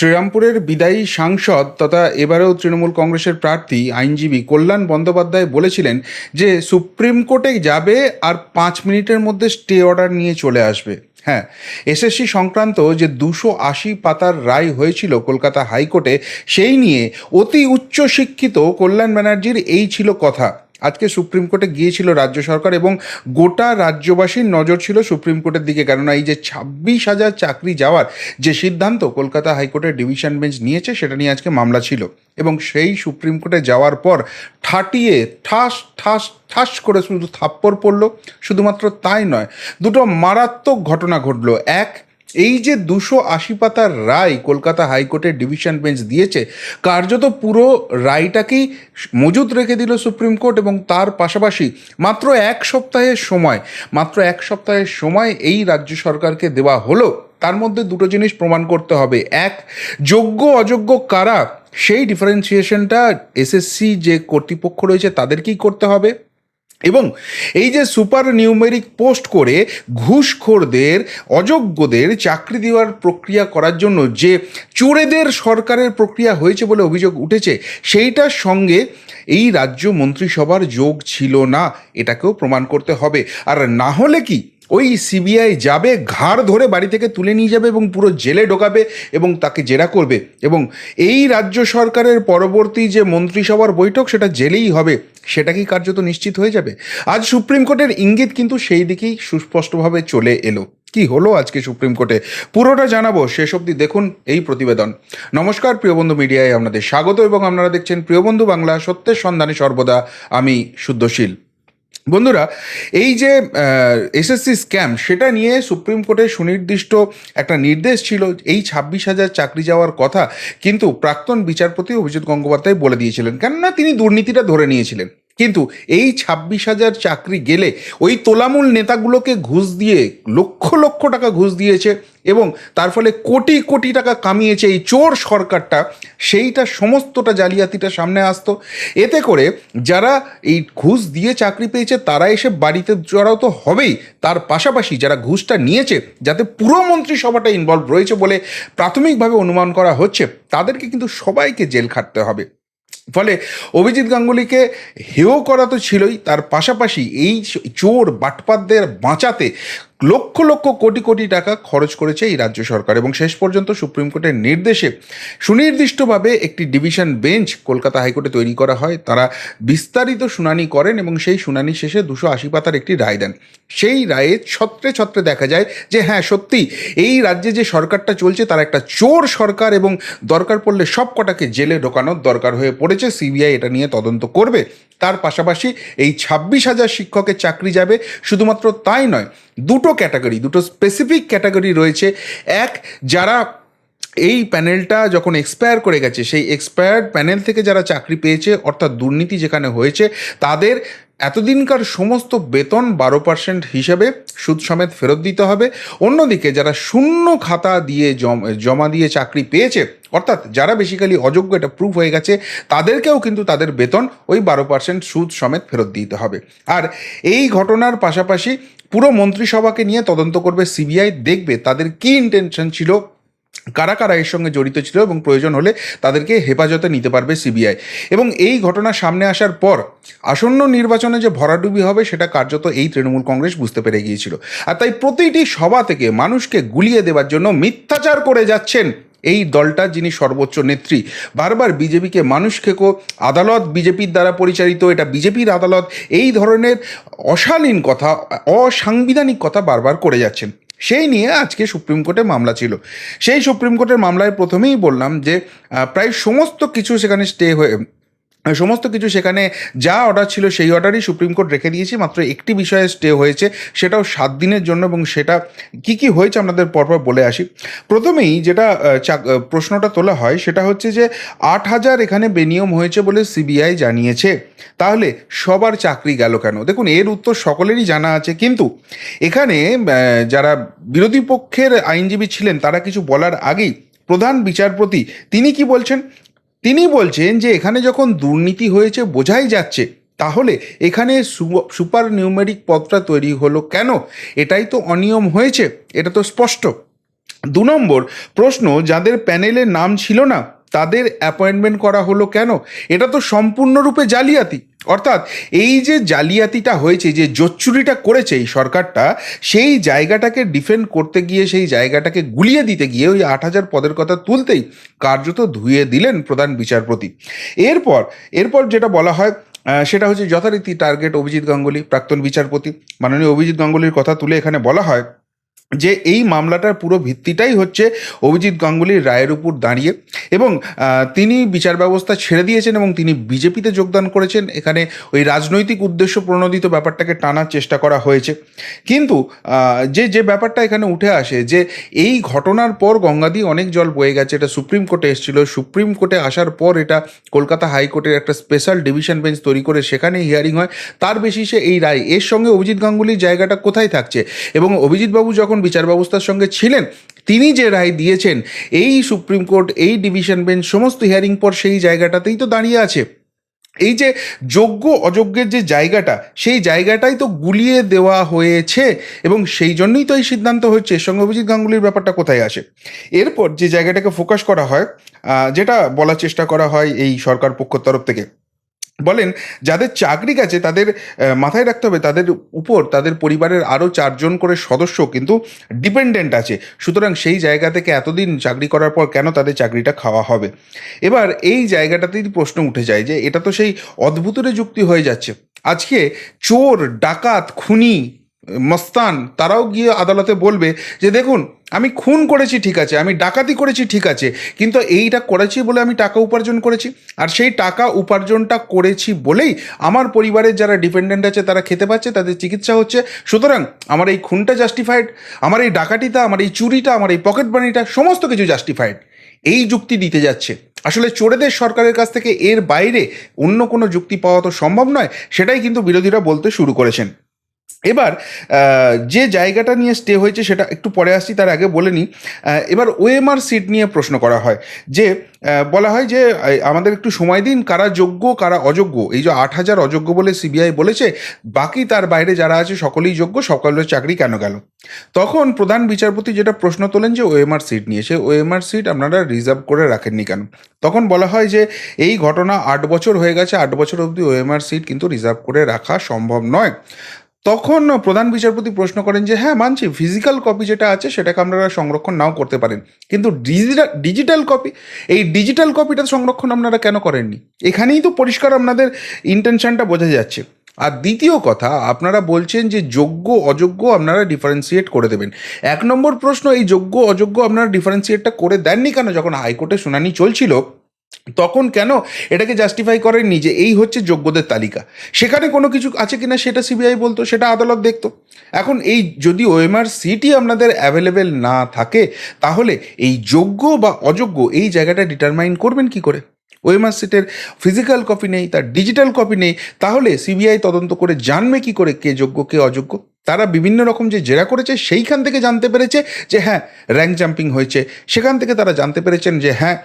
শ্রীরামপুরের বিদায়ী সাংসদ তথা এবারেও তৃণমূল কংগ্রেসের প্রার্থী আইনজীবী কল্যাণ বন্দ্যোপাধ্যায় বলেছিলেন যে সুপ্রিম কোর্টে যাবে আর পাঁচ মিনিটের মধ্যে স্টে অর্ডার নিয়ে চলে আসবে। হ্যাঁ এসএসসি সংক্রান্ত যে দুশো আশি পাতার রায় হয়েছিল কলকাতা হাইকোর্টে, সেই নিয়ে অতি উচ্চ শিক্ষিত কল্যাণ ব্যানার্জির এই ছিল কথা। আজকে সুপ্রিম কোর্টে গিয়েছিল রাজ্য সরকার এবং গোটা রাজ্যবাসীর নজর ছিল সুপ্রিম কোর্টের দিকে। কেননা এই যে ছাব্বিশ হাজার চাকরি যাওয়ার যে সিদ্ধান্ত কলকাতা হাইকোর্টের ডিভিশন বেঞ্চ নিয়েছে, সেটা নিয়ে আজকে মামলা ছিল। এবং সেই সুপ্রিম কোর্টে যাওয়ার পর ঠাটিয়ে ঠাস ঠাস ঠাস করে শুধু থাপ্পড় পড়ল। শুধুমাত্র তাই নয়, দুটো মারাত্মক ঘটনা ঘটলো। এক এই যে দুশো আশি পাতার রায় কলকাতা হাইকোর্টের ডিভিশন বেঞ্চ দিয়েছে, কার্যত পুরো রায়টাকেই মজুত রেখে দিল সুপ্রিম কোর্ট এবং তার পাশাপাশি মাত্র এক সপ্তাহের সময়, মাত্র এক সপ্তাহের সময় এই রাজ্য সরকারকে দেওয়া হলো। তার মধ্যে দুটো জিনিস প্রমাণ করতে হবে। এক, যোগ্য অযোগ্য কারা? সেই ডিফারেন্সিয়েশনটা এসএসসি যে কর্তৃপক্ষ রয়েছে তাদেরকেই করতে হবে। এবং এই যে সুপার নিউমেরিক পোস্ট করে ঘুষখোরদের, অযোগ্যদের চাকরি দেওয়ার প্রক্রিয়া করার জন্য যে চোরেদের সরকারের প্রক্রিয়া হয়েছে বলে অভিযোগ উঠেছে, সেইটার সঙ্গে এই রাজ্য মন্ত্রিসভার যোগ ছিল না। এটাকেও প্রমাণ করতে হবে। আর না হলে কি ওই সিবিআই যাবে, ঘাড় ধরে বাড়ি থেকে তুলে নিয়ে যাবে এবং পুরো জেলে ঢোকাবে এবং তাকে জেরা করবে। এবং এই রাজ্য সরকারের পরবর্তী যে মন্ত্রিসভার বৈঠক, সেটা জেলেই হবে। সেটা কি কার্যত নিশ্চিত হয়ে যাবে? আজ সুপ্রিম কোর্টের ইঙ্গিত কিন্তু সেই দিকেই সুস্পষ্টভাবে চলে এলো। কি হলো আজকে সুপ্রিম কোর্টে? পুরোটা জানাব, শেষ অবধি দেখুন এই প্রতিবেদন। নমস্কার প্রিয়বন্ধু মিডিয়ায় আপনাদের স্বাগত এবং আপনারা দেখছেন প্রিয়বন্ধু বাংলা সত্যের সন্ধানে সর্বদা আমি শুদ্ধশীল। বন্ধুরা, এই যে এসএসসি স্ক্যাম সেটা নিয়ে সুপ্রিম কোর্টের সুনির্দিষ্ট একটা নির্দেশ ছিল, এই ছাব্বিশ হাজার চাকরি যাওয়ার কথা, কিন্তু প্রাক্তন বিচারপতি অভিজিৎ গঙ্গোপাধ্যায় বলে দিয়েছিলেন। কেননা, তিনি দুর্নীতিটা ধরে নিয়েছিলেন। কিন্তু এই ছাব্বিশ হাজার চাকরি গেলে ওই তোলামূল নেতাগুলোকে ঘুষ দিয়ে লক্ষ লক্ষ টাকা ঘুষ দিয়েছে এবং তার ফলে কোটি কোটি টাকা কামিয়েছে এই চোর সরকারটা। সেইটা সমস্তটা জালিয়াতিটা সামনে আসতো। এতে করে যারা এই ঘুষ দিয়ে চাকরি পেয়েছে তারা এসে বাড়িতে জড়াও তো হবেই। তার পাশাপাশি যারা ঘুষটা নিয়েছে যাতে পুরো মন্ত্রিসভাটা ইনভলভ রয়েছে বলে প্রাথমিকভাবে অনুমান করা হচ্ছে, তাদেরকে কিন্তু সবাইকে জেল খাটতে হবে। ফলে অভিজিৎ গাঙ্গুলিকে হেয় করা তো ছিলই তার পাশাপাশি এই চোর বাটপাতদের বাঁচাতে লক্ষ লক্ষ কোটি কোটি টাকা খরচ করেছে এই রাজ্য সরকার এবং শেষ পর্যন্ত সুপ্রিম কোর্টের নির্দেশে সুনির্দিষ্টভাবে একটি ডিভিশন বেঞ্চ কলকাতা হাইকোর্টে তৈরি করা হয়। তারা বিস্তারিত শুনানি করেন এবং সেই শুনানি শেষে দুশো আশি পাতার একটি রায় দেন। সেই রায়ে ছত্রে ছত্রে দেখা যায় যে হ্যাঁ সত্যি, এই রাজ্যে যে সরকারটা চলছে তার একটা চোর সরকার এবং দরকার পড়লে সব কটাকে জেলে ঢোকানোর দরকার হয়ে পড়েছে। সিবিআই এটা নিয়ে তদন্ত করবে। তার পাশাপাশি এই ছাব্বিশ হাজার শিক্ষকের চাকরি যাবে। শুধুমাত্র তাই নয় দুটো ক্যাটাগরি, দুটো স্পেসিফিক ক্যাটাগরি রয়েছে। এক, যারা এই প্যানেলটা যখন এক্সপায়ার করে গেছে, সেই এক্সপায়ার্ড প্যানেল থেকে যারা চাকরি পেয়েছে, অর্থাৎ দুর্নীতি যেখানে হয়েছে, তাদের এতদিনকার সমস্ত বেতন বারো পার্সেন্ট হিসেবে সুদ সমেত ফেরত দিতে হবে। অন্যদিকে যারা শূন্য খাতা দিয়ে জমা দিয়ে চাকরি পেয়েছে, অর্থাৎ যারা বেসিক্যালি অযোগ্য, এটা প্রুফ হয়ে গেছে, তাদেরকেও কিন্তু তাদের বেতন ওই বারো পার্সেন্ট সুদ সমেত ফেরত দিতে হবে। আর এই ঘটনার পাশাপাশি পুরো মন্ত্রিসভাকে নিয়ে তদন্ত করবে সিবিআই, দেখবে তাদের কী ইন্টেনশন ছিল কারা কারা এর সঙ্গে জড়িত ছিল এবং প্রয়োজন হলে তাদেরকে হেফাজতে নিতে পারবে সিবিআই। এবং এই ঘটনা সামনে আসার পর আসন্ন নির্বাচনে যে ভরাডুবি হবে সেটা কার্যত এই তৃণমূল কংগ্রেস বুঝতে পেরে গিয়েছিল। আর তাই প্রতিটি সভা থেকে মানুষকে গুলিয়ে দেওয়ার জন্য মিথ্যাচার করে যাচ্ছেন এই দলটা যিনি সর্বোচ্চ নেত্রী। বারবার বিজেপিকে মানুষ খেকো, আদালত বিজেপির দ্বারা পরিচালিত, এটা বিজেপির আদালত, এই ধরনের অশালীন কথা, অসাংবিধানিক কথা বারবার করে যাচ্ছেন। সেই নিয়ে আজকে সুপ্রিম কোর্টে মামলা ছিল। সেই সুপ্রিম কোর্টের মামলায় প্রথমেই বললাম যে প্রায় সমস্ত কিছু সেখানে স্টে হয়ে সমস্ত কিছু সেখানে যা অর্ডার ছিল সেই অর্ডারই সুপ্রিম কোর্ট রেখে দিয়েছে। মাত্র একটি বিষয়ে স্টে হয়েছে, সেটাও সাত দিনের জন্য এবং সেটা কি কি হয়েছে আপনাদের পরপর বলে আসি। প্রথমেই যেটা প্রশ্নটা তোলা হয় সেটা হচ্ছে যে, আট হাজার এখানে বেনিয়ম হয়েছে বলে সিবিআই জানিয়েছে। তাহলে সবার চাকরি গেল কেন? দেখুন, এর উত্তর সকলেরই জানা আছে। কিন্তু এখানে যারা বিরোধী পক্ষের আইনজীবী ছিলেন, তারা কিছু বলার আগেই প্রধান বিচারপতি, তিনি কি বলছেন? তিনি বলছেন যে এখানে যখন দুর্নীতি হয়েছে, বোঝাই যাচ্ছে, তাহলে এখানে সুপার নিউমেরিক পদটা তৈরি হলো কেন? এটাই তো অনিয়ম হয়েছে, এটা তো স্পষ্ট। দু নম্বর প্রশ্ন, যাদের প্যানেলে নাম ছিল না, তাদের অ্যাপয়েন্টমেন্ট করা হলো কেন? এটা তো সম্পূর্ণরূপে জালিয়াতি। অর্থাৎ এই যে জালিয়াতিটা হয়েছে, যে জোচ্চুরিটা করেছে এই সরকারটা, সেই জায়গাটাকে ডিফেন্ড করতে গিয়ে, সেই জায়গাটাকে গুলিয়ে দিতে গিয়ে ওই আট হাজার পদের কথা তুলতেই কার্যত ধুয়ে দিলেন প্রধান বিচারপতি। এরপর এরপর যেটা বলা হয় সেটা হচ্ছে যথারীতি টার্গেট অভিজিৎ গাঙ্গুলি, প্রাক্তন বিচারপতি। মাননীয় অভিজিৎ গাঙ্গুলির কথা তুলে এখানে বলা হয় যে এই মামলাটার পুরো ভিত্তিটাই হচ্ছে অভিজিৎ গাঙ্গুলির রায়ের উপর দাঁড়িয়ে এবং তিনি বিচার ব্যবস্থা ছেড়ে দিয়েছেন এবং তিনি বিজেপিতে যোগদান করেছেন। এখানে ওই রাজনৈতিক উদ্দেশ্য প্রণোদিত ব্যাপারটাকে টানার চেষ্টা করা হয়েছে। কিন্তু যে যে ব্যাপারটা এখানে উঠে আসে যে এই ঘটনার পর গঙ্গাদি অনেক জল বয়ে গেছে। এটা সুপ্রিম কোর্টে এসেছিল। সুপ্রিম কোর্টে আসার পর এটা কলকাতা হাইকোর্টের একটা স্পেশাল ডিভিশন বেঞ্চ তৈরি করে সেখানে হিয়ারিং হয়। তার বেশি সে এই রায়। এর সঙ্গে অভিজিৎ গাঙ্গুলির জায়গাটা কোথায় থাকছে? এবং অভিজিৎবাবু যখন বিচার ব্যবস্থার সঙ্গে ছিলেন, তিনি যে রায় দিয়েছেন, এই সুপ্রিম কোর্ট, এই ডিভিশন বেঞ্চ, সমস্ত হিয়ারিং পর সেই জায়গাটাতেই তো দাঁড়িয়ে আছে। এই যে যোগ্য অযোগ্যের যে জায়গাটা, সেই জায়গাটাই তো গুলিয়ে দেওয়া হয়েছে এবং সেই জন্যই তো এই সিদ্ধান্ত হচ্ছে। এর সঙ্গে অভিজিৎ গাঙ্গুলির ব্যাপারটা কোথায় আসে? এরপর যে জায়গাটাকে ফোকাস করা হয় যেটা বলার চেষ্টা করা হয় এই সরকার পক্ষের তরফ থেকে বলেন, যাদের চাকরি গেছে, তাদের মাথায় রাখতে হবে, তাদের উপর, তাদের পরিবারের আরও চারজন করে সদস্য কিন্তু ডিপেন্ডেন্ট আছে। সুতরাং সেই জায়গা থেকে এতদিন চাকরি করার পর কেন তাদের চাকরিটা খাওয়া হবে? এবার এই জায়গাটাতেই প্রশ্ন উঠে যায় যে, এটা তো সেই অদ্ভুতরে যুক্তি হয়ে যাচ্ছে। আজকে চোর, ডাকাত, খুনি, মস্তান, তারাও গিয়ে আদালতে বলবে যে, দেখুন আমি খুন করেছি ঠিক আছে, আমি ডাকাতি করেছি ঠিক আছে, কিন্তু এইটা করেছি বলে আমি টাকা উপার্জন করেছি। আর সেই টাকা উপার্জনটা করেছি বলেই আমার পরিবারের যারা ডিপেন্ডেন্ট আছে তারা খেতে পাচ্ছে, তাদের চিকিৎসা হচ্ছে। সুতরাং আমার এই খুনটা জাস্টিফাইড আমার এই ডাকাতিটা, আমার এই চুরিটা, আমার এই পকেট বানিটা সমস্ত কিছু জাস্টিফাইড এই যুক্তি দিতে যাচ্ছে। আসলে চোরেদের সরকারের কাছ থেকে এর বাইরে অন্য কোনো যুক্তি পাওয়া তো সম্ভব নয়, সেটাই কিন্তু বিরোধীরা বলতে শুরু করেছেন। এবার যে জায়গাটা নিয়ে স্টে হয়েছে সেটা একটু পরে আসছি, তার আগে বলে নিই এবার ওএমআর সিট নিয়ে প্রশ্ন করা হয়, যে বলা হয় যে আমাদের একটু সময় দিন, কারা যোগ্য, কারা অযোগ্য। এই যে আট হাজার অযোগ্য বলে সিবিআই বলেছে, বাকি তার বাইরে যারা আছে সকলেই যোগ্য, সকলের চাকরি কেন গেল? তখন প্রধান বিচারপতি যেটা প্রশ্ন তোলেন যে ওএমআর সিট নিয়ে সে ওএমআর সিট আপনারা রিজার্ভ করে রাখেননি কেন? তখন বলা হয় যে, এই ঘটনা আট বছর হয়ে গেছে, আট বছর অবধি ওএমআর সিট কিন্তু রিজার্ভ করে রাখা সম্ভব নয়। তখন প্রধান বিচারপতি প্রশ্ন করেন যে হ্যাঁ মানছি ফিজিক্যাল কপি যেটা আছে, সেটাকে আপনারা সংরক্ষণ নাও করতে পারেন। কিন্তু ডিজিটাল ডিজিটাল কপি এই ডিজিটাল কপিটা সংরক্ষণ আপনারা কেন করেননি? এখানেই তো পরিষ্কার আপনাদের ইন্টেনশনটা বোঝা যাচ্ছে। আর দ্বিতীয় কথা, আপনারা বলছেন যে, যোগ্য, অযোগ্য আপনারা ডিফারেন্সিয়েট করে দেবেন। এক নম্বর প্রশ্ন, এই যোগ্য, অযোগ্য আপনারা ডিফারেন্সিয়েটটা করে দেননি কেন? যখন হাইকোর্টে শুনানি চলছিল তখন কেন এটাকে জাস্টিফাই করেননি যে এই হচ্ছে যোগ্যদের তালিকা? সেখানে কোনো কিছু আছে কিনা সেটা সিবিআই বলতো, সেটা আদালত দেখতো। এখন এই যদি ওএমআর সিটই আপনাদের অ্যাভেলেবেল না থাকে, তাহলে এই যোগ্য বা অযোগ্য এই জায়গাটা ডিটারমাইন করবেন কি করে? ওএমআর সিটের ফিজিক্যাল কপি নেই, তার ডিজিটাল কপি নেই, তাহলে সিবিআই তদন্ত করে জানবে কি করে কে যোগ্য, কে অযোগ্য? তারা বিভিন্ন রকম যে জেরা করেছে, সেইখান থেকে জানতে পেরেছে যে হ্যাঁ র্যাঙ্ক জাম্পিং হয়েছে। সেখান থেকে তারা জানতে পেরেছেন যে হ্যাঁ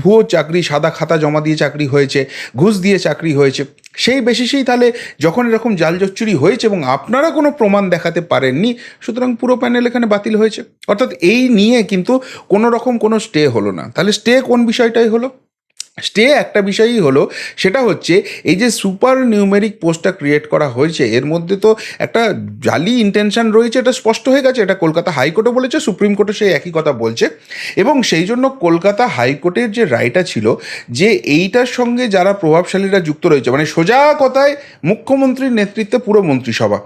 ভুয়ো চাকরি, সাদা খাতা জমা দিয়ে চাকরি হয়েছে, ঘুষ দিয়ে চাকরি হয়েছে। সেই বেসিসেই তাহলে যখন এরকম জাল জচ্চুরি হয়েছে এবং আপনারা কোনো প্রমাণ দেখাতে পারেননি, সুতরাং পুরো প্যানেল এখানে বাতিল হয়েছে। অর্থাৎ এই নিয়ে কিন্তু কোনো রকম কোনো স্টে হলো না। তাহলে স্টে কোন বিষয়টাই হলো? স্টে একটা বিষয়ই হলো, সেটা হচ্ছে এই যে সুপার নিউমেরিক পোস্টটা ক্রিয়েট করা হয়েছে, এর মধ্যে তো একটা জালি ইন্টেনশন রয়েছে, এটা স্পষ্ট হয়ে গেছে, এটা কলকাতা হাইকোর্টও বলেছে, সুপ্রিম কোর্টও সেই একই কথা বলছে। এবং সেই জন্য কলকাতা হাইকোর্টের যে রায়টা ছিল, যে এইটার সঙ্গে যারা প্রভাবশালীরা যুক্ত রয়েছে মানে সোজা কথায় মুখ্যমন্ত্রীর নেতৃত্বে পুরো মন্ত্রিসভা,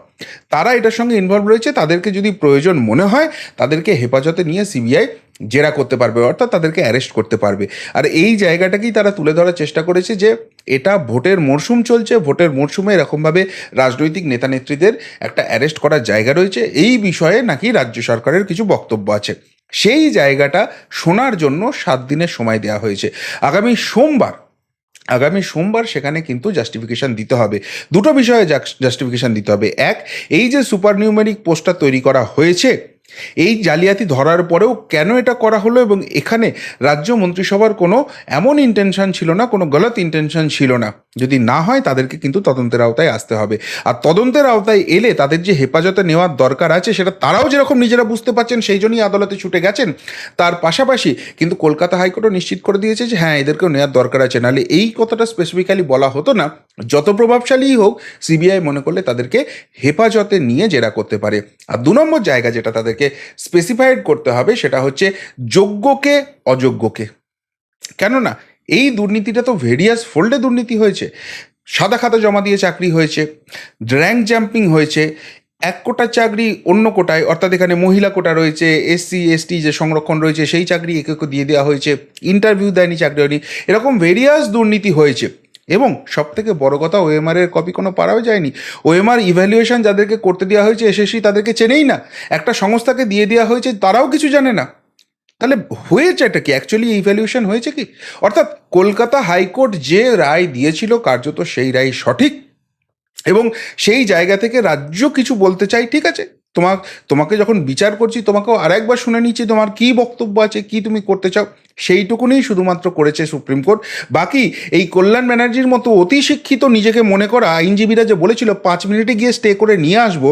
তারা এটার সঙ্গে ইনভলভ রয়েছে, তাদেরকে যদি প্রয়োজন মনে হয়, তাদেরকে হেফাজতে নিয়ে সিবিআই জেরা করতে পারবে, অর্থাৎ তাদেরকে অ্যারেস্ট করতে পারবে। আর এই জায়গাটাকেই তারা তুলে ধরার চেষ্টা করেছে যে এটা ভোটের মরশুম চলছে, ভোটের মরশুমে এরকমভাবে রাজনৈতিক নেতা নেত্রীদের একটা অ্যারেস্ট করার জায়গা রয়েছে। এই বিষয়ে নাকি রাজ্য সরকারের কিছু বক্তব্য আছে। সেই জায়গাটা শোনার জন্য সাত দিনের সময় দেওয়া হয়েছে। আগামী সোমবার আগামী সোমবার সেখানে কিন্তু জাস্টিফিকেশন দিতে হবে। দুটো বিষয়ে জাস্টিফিকেশন দিতে হবে। এক, এই যে সুপার নিউমেরিক পোস্টার তৈরি করা হয়েছে এই জালিয়াতি ধরার পরেও কেন এটা করা হলো এবং এখানে রাজ্য মন্ত্রিসভার কোনো এমন ইন্টেনশন ছিল না, কোনো গলত ইন্টেনশন ছিল না। যদি না হয়, তাদেরকে কিন্তু তদন্তের আওতায় আসতে হবে। আর তদন্তের আওতায় এলে তাদের যে হেফাজতে নেওয়ার দরকার আছে, সেটা তারাও যেরকম নিজেরা বুঝতে পারছেন, সেই জন্যই আদালতে ছুটে গেছেন। তার পাশাপাশি কিন্তু কলকাতা হাইকোর্টও নিশ্চিত করে দিয়েছে যে হ্যাঁ এদেরকেও নেওয়ার দরকার আছে। নাহলে এই কথাটা স্পেসিফিক্যালি বলা হতো না। যত প্রভাবশালীই হোক সিবিআই মনে করলে তাদেরকে হেফাজতে নিয়ে জেরা করতে পারে। আর দু নম্বর জায়গা যেটা তাদেরকে স্পেসিফাইড করতে হবে, সেটা হচ্ছে যোগ্যকে অযোগ্যকে। কেননা এই দুর্নীতিটা তো ভেরিয়াস ফোল্ডে দুর্নীতি হয়েছে। সাদা খাতা জমা দিয়ে চাকরি হয়েছে র্যাঙ্ক জাম্পিং হয়েছে, এক কোটা চাকরি অন্য কোটায়, অর্থাৎ এখানে মহিলা কোটা রয়েছে এসসি এসটি যে সংরক্ষণ রয়েছে সেই চাকরি একে দিয়ে দেওয়া হয়েছে ইন্টারভিউ দেয়নি, চাকরি হয়নি, এরকম ভেরিয়াস দুর্নীতি হয়েছে। এবং সব থেকে বড় কথা ওএমআর এর কপি কোনো পারাও যায়নি। ওএমআর ইভ্যালুয়েশন যাদেরকে করতে দেওয়া হয়েছে এসএসসি তাদেরকে চেনেই না। একটা সংস্থাকে দিয়ে দেওয়া হয়েছে, তারাও কিছু জানে না। তাহলে হয়েছে এটা কি? অ্যাকচুয়ালি এই ইভ্যালুয়েশন হয়েছে কি? অর্থাৎ কলকাতা হাইকোর্ট যে রায় দিয়েছিল কার্যত সেই রায় সঠিক। এবং সেই জায়গা থেকে রাজ্য কিছু বলতে চাই, ঠিক আছে? তোমার তোমাকে যখন বিচার করছি, তোমাকেও আরেকবার শুনে নিচ্ছি তোমার কী বক্তব্য আছে, কি তুমি করতে চাও। সেইটুকুনি শুধুমাত্র করেছে সুপ্রিম কোর্ট। বাকি এই কল্যাণ ব্যানার্জির মতো অতি শিক্ষিত নিজেকে মনে করা আইনজীবীরা যে বলেছিল, পাঁচ মিনিটে গিয়ে স্টে করে নিয়ে আসব।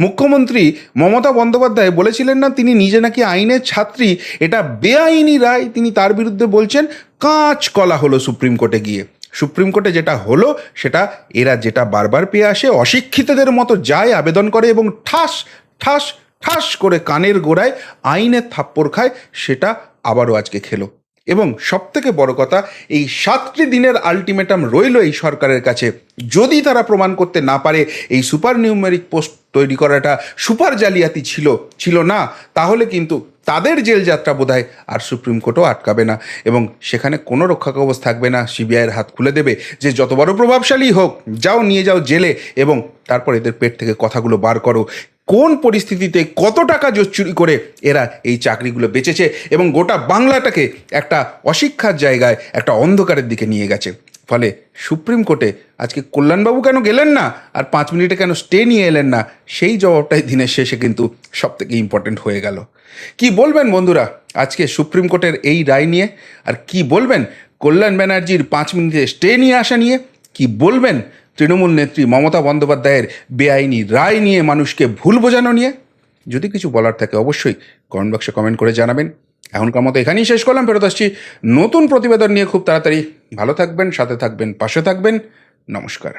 মুখ্যমন্ত্রী মমতা বন্দ্যোপাধ্যায় বলেছিলেন না, তিনি নিজে নাকি আইনের ছাত্রী। এটা বেআইনি রায়, তিনি তার বিরুদ্ধে বলছেন, কাঁচ কলা হলো সুপ্রিম কোর্টে গিয়ে। সুপ্রিম কোর্টে যেটা হলো, সেটা এরা যেটা বারবার পেয়ে আসে, অশিক্ষিতদের মতো যায়, আবেদন করে এবং ঠাস ঠাস ঠাস করে কানের গোড়ায় আইনের থাপ্পড় খায়, সেটা আবারও আজকে খেলো। এবং সব থেকে বড় কথা, এই সাতটি দিনের আলটিমেটাম রইল এই সরকারের কাছে। যদি তারা প্রমাণ করতে না পারে, এই সুপার নিউমেরিক পোস্ট তৈরি করাটা সুপার জালিয়াতি ছিল ছিল না, তাহলে কিন্তু তাদের জেল যাত্রা বোধহয় আর সুপ্রিম কোর্টও আটকাবে না। এবং সেখানে কোনো রক্ষা কবচ থাকবে না, সিবিআইয়ের হাত খুলে দেবে যে যত বড় প্রভাবশালী হোক, যাও নিয়ে যাও জেলে এবং তারপর এদের পেট থেকে কথাগুলো বার করো। কোন পরিস্থিতিতে কত টাকা চুরি করে এরা এই চাকরিগুলো বেচেছে এবং গোটা বাংলাটাকে একটা অশিক্ষার জায়গায়, একটা অন্ধকারের দিকে নিয়ে গেছে। ফলে সুপ্রিম কোর্টে আজকে কল্যাণবাবু কেন গেলেন না? আর পাঁচ মিনিটে কেন স্টে নিয়ে এলেন না? সেই জবাবটাই দিনের শেষে কিন্তু সব থেকে ইম্পর্টেন্ট হয়ে গেল। কি বলবেন বন্ধুরা আজকে সুপ্রিম কোর্টের এই রায় নিয়ে? আর কি বলবেন? কল্যাণ ব্যানার্জির পাঁচ মিনিটে স্টে নিয়ে আসা নিয়ে কি বলবেন? তৃণমূল নেত্রী মমতা বন্দ্যোপাধ্যায়ের বেআইনি রায় নিয়ে মানুষকে ভুল বোঝানো নিয়ে? যদি কিছু বলার থাকে অবশ্যই কমেন্ট বক্সে কমেন্ট করে জানাবেন। এখনকার মতো এখানেই শেষ করলাম, ফেরত আসছি নতুন প্রতিবেদন নিয়ে খুব তাড়াতাড়ি। ভালো থাকবেন, সাথে থাকবেন, পাশে থাকবেন। নমস্কার।